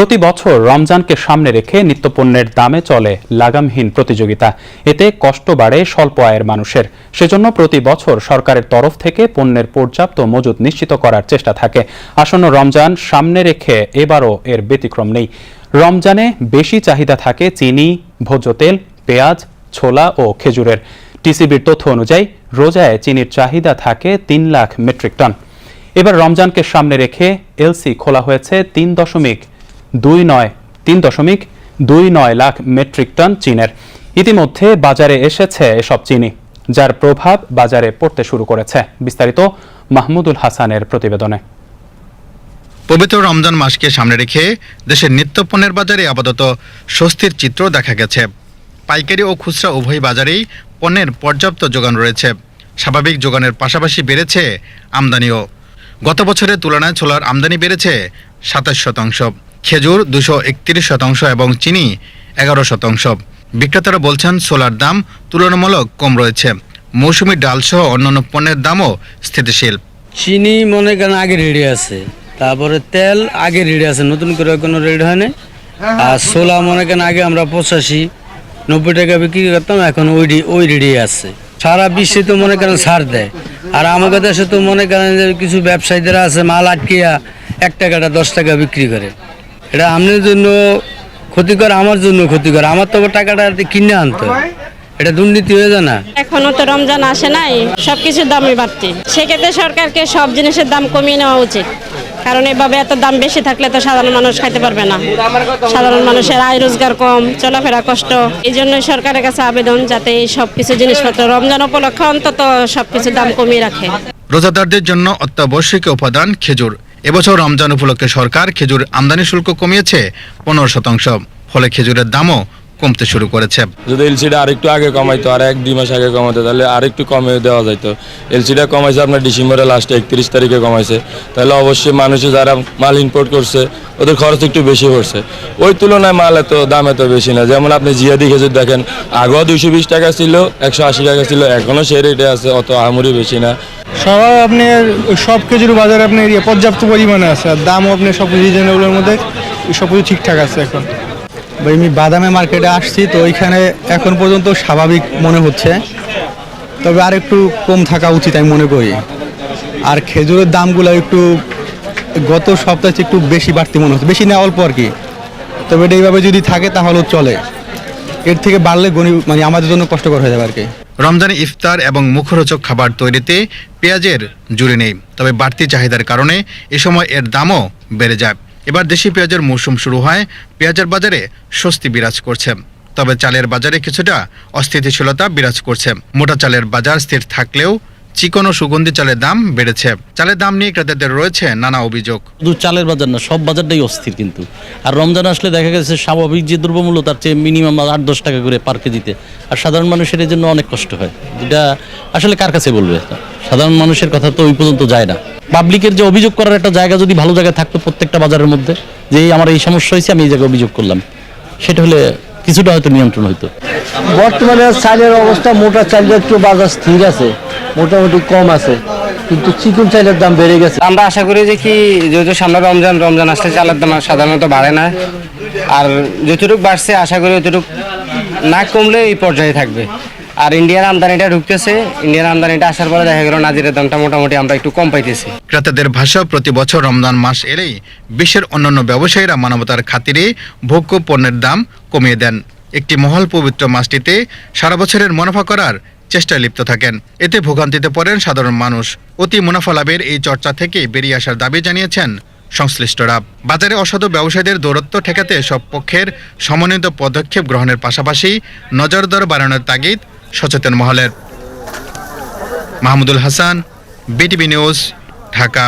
প্রতি বছর রমজানকে সামনে রেখে নিত্যপণ্যের দামে চলে লাগামহীন প্রতিযোগিতা। এতে কষ্ট বাড়ে স্বল্প আয়ের মানুষের। সেজন্য প্রতি বছর সরকারের তরফ থেকে পণ্যের পর্যাপ্ত মজুত নিশ্চিত করার চেষ্টা থাকে। আসন্ন রমজান সামনে রেখে এবারও এর ব্যতিক্রম নেই। রমজানে বেশি চাহিদা থাকে চিনি, ভোজ্য তেল, পেঁয়াজ, ছোলা ও খেজুরের। টিসিবির তথ্য অনুযায়ী রোজায় চিনির চাহিদা থাকে তিন লাখ মেট্রিক টন। এবার রমজানকে সামনে রেখে এলসি খোলা হয়েছে তিন দশমিক দুই নয়, তিন দশমিক দুই নয় লাখ মেট্রিক টন চীনের। ইতিমধ্যে বাজারে এসেছে এসব চিনি, যার প্রভাব বাজারে পড়তে শুরু করেছে, বিস্তারিত মাহমুদুল হাসানের প্রতিবেদনে। পবিত্র রমজান মাসকে সামনে রেখে দেশের নিত্যপণ্যের বাজারে আপাতত স্বস্তির চিত্র দেখা গেছে। পাইকারি ও খুচরা উভয় বাজারেই পণ্যের পর্যাপ্ত যোগান রয়েছে। স্বাভাবিক যোগানের পাশাপাশি বেড়েছে আমদানিও। গত বছরের তুলনায় ছোলার আমদানি বেড়েছে সাতাশ শতাংশ। খেজুর দুশো শতাংশ এবং চিনি এগারো শতাংশ। বিক্রেতারা বলছেন, সোলার দাম তুলনামূলক কম রয়েছে। মৌসুমি ডালসহ অন্যান্য পণ্যের দামও স্থিতিশীল। চিনি মনে করেন আগে রেডি আছে, তারপরে তেল আগে রেডি আছে, নতুন করে কোনো রেডি হয় না আর সোলা মনে করেন আগে আমরা পঁচাশি, নব্বই টাকা বিক্রি করতাম, এখন ওই ওই রেডি আছে। সারা বিশ্বে তো মনে করেন ছাড় দেয়। আর আমাদের দেশে তো মনে করেন যে কিছু ব্যবসায়ীদের আছে, মাল আটকিয়া এক টাকাটা দশ টাকা বিক্রি করে। এটা আমাদের জন্য ক্ষতিকর আমার জন্য ক্ষতিকর। আমার তো টাকাটা কিনে আনতো এটা দুর্নীতি হয়ে যায় না। এখনও তো রমজান আসে নাই সবকিছুর দামই বাড়তি। সেক্ষেত্রে সরকারকে সব জিনিসের দাম কমিয়ে নেওয়া উচিত। কারণ এভাবে এত দাম বেশি থাকলে তো সাধারণ মানুষ খাইতে পারবে না। সাধারণ মানুষের আয় রোজগার কম চলাফেরা কষ্ট। এই জন্য সরকারের কাছে আবেদন যাতে এই সব কিছু জিনিসপত্র রমজান উপলক্ষে অন্তত সব কিছু দাম কমিয়ে রাখে। রোজাদারদের জন্য অত্যাবশ্যক উপাদান খেজুর। এবছর রমজান উপলক্ষে সরকার খেজুর আমদানি শুল্ক কমিয়েছে পনেরো শতাংশ। ফলে খেজুরের দামও কমতে শুরু করেছে। যদি এলসিটা আরেকটু আগে কমাইতো আর এক দুই মাস আগে কমাতো তাহলে আরেকটু কমে দেওয়া যাইতো। এলসিটা কমাইছে আপনার ডিসেম্বরের লাস্টে একত্রিশ তারিখে কমাইছে। তাহলে অবশ্যই মানুষে যারা মাল ইম্পোর্ট করছে ওদের খরচ একটু বেশি পড়ছে। ওই তুলনায় মাল এত দাম এত বেশি না। যেমন আপনি জিয়াদি খেজুর দেখেন আগেও দুইশো বিশ টাকা ছিল একশো আশি টাকা ছিল এখনও সেই রেটে আছে অত আমরি বেশি না। সবাই আপনার সব কিছুর বাজারে আপনার পর্যাপ্ত পরিমাণে আছে আর দামও আপনার সব রিজনেবলের মধ্যে সব কিছু ঠিকঠাক আছে এখন। আমি বাদামে মার্কেটে আসছি, তো ওইখানে এখন পর্যন্ত স্বাভাবিক মনে হচ্ছে। তবে আর একটু কম থাকা উচিত আমি মনে করি। আর খেজুরের দামগুলো একটু গত সপ্তাহে একটু বেশি বাড়তি মনে হচ্ছে, বেশি না অল্প আর কি। তবে এটা এইভাবে যদি থাকে তাহলেও চলে। এর থেকে বাড়লে গণি মানে আমাদের জন্য কষ্টকর হয়ে যাবে আর কি। রমজানে ইফতার এবং মুখরোচক খাবার তৈরিতে পেঁয়াজের জুড়ে নেই, তবে বাড়তি চাহিদার কারণে এ সময় এর দামও বেড়ে যায়। এবার দেশি পেঁয়াজের মৌসুম শুরু হয়, পেঁয়াজের বাজারে স্বস্তি বিরাজ করছে। তবে চালের বাজারে কিছুটা অস্থিতিশীলতা বিরাজ করছে। মোটা চালের বাজার স্থির থাকলেও চিকন ও সুগন্ধি চালের দাম বেড়েছে। চালের দাম নিয়ে ক্রেতাদের রয়েছে নানা অভিযোগ। শুধু চালের বাজার না, সব বাজারটাই অস্থির কিন্তু। আর রমজান আসলে দেখা গেছে স্বাভাবিক যে দ্রব্যমূল্য তার চেয়ে মিনিমাম আট দশ টাকা করে পার কেজিতে। আর সাধারণ মানুষের এর জন্য অনেক কষ্ট হয়। যেটা আসলে কার কাছে বলবে? সাধারণ মানুষের কথা তো ওই পর্যন্ত যায় না। পাবলিকের যে অভিযোগ করার একটা জায়গা যদি ভালো জায়গায় থাকতো প্রত্যেকটা বাজারের মধ্যে যে আমার এই সমস্যা হয়েছে আমি এই জায়গায় অভিযোগ করলাম। সেটা হলে কিছুটা হয়তো নিয়ন্ত্রণ হতো বর্তমানে চালের অবস্থা মোটা চালের একটু বাজার স্থির আছে মোটামুটি কম আছে কিন্তু চিকন চালের দাম বেড়ে গেছে। আমরা আশা করি যে কি যেহেতু সামনে রমজান রমজান আসলে চালের দাম সাধারণত বাড়ে না। আর যতটুকু বাড়ছে আশা করি অতটুকু না কমলে এই পর্যায়ে থাকবে। আর ইন্ডিয়ার আমদানিটা ঢুকতেছে। ইন্ডিয়ার আমদানিটা আসার পরে দেখা গেল নাজিরের দামটা মোটামুটি আমরা একটু কম পাইতেছি। ক্রেতাদের ভাষা প্রতি বছর রমজান মাস এলেই বিশ্বের অন্যান্য ব্যবসায়ীরা মানবতার খাতিরে ভোগ্য পণ্যের দাম কমিয়ে দেন। একটি মহল পবিত্র মাসটিতে সারা বছরের মুনাফা করার চেষ্টায় লিপ্ত থাকেন। এতে ভোগান্তিতে পড়েন সাধারণ মানুষ। অতি মুনাফা লাভের এই চর্চা থেকে বেরিয়ে আসার দাবি জানিয়েছেন সংশ্লিষ্টরা। বাজারে অসাধু ব্যবসায়ীদের দৌরত্ব ঠেকাতে সব পক্ষের সমন্বিত পদক্ষেপ গ্রহণের পাশাপাশি নজরদার বাড়ানোর তাগিদ সচেতন মহলের মাহমুদুল হাসান বিটিভি নিউজ ঢাকা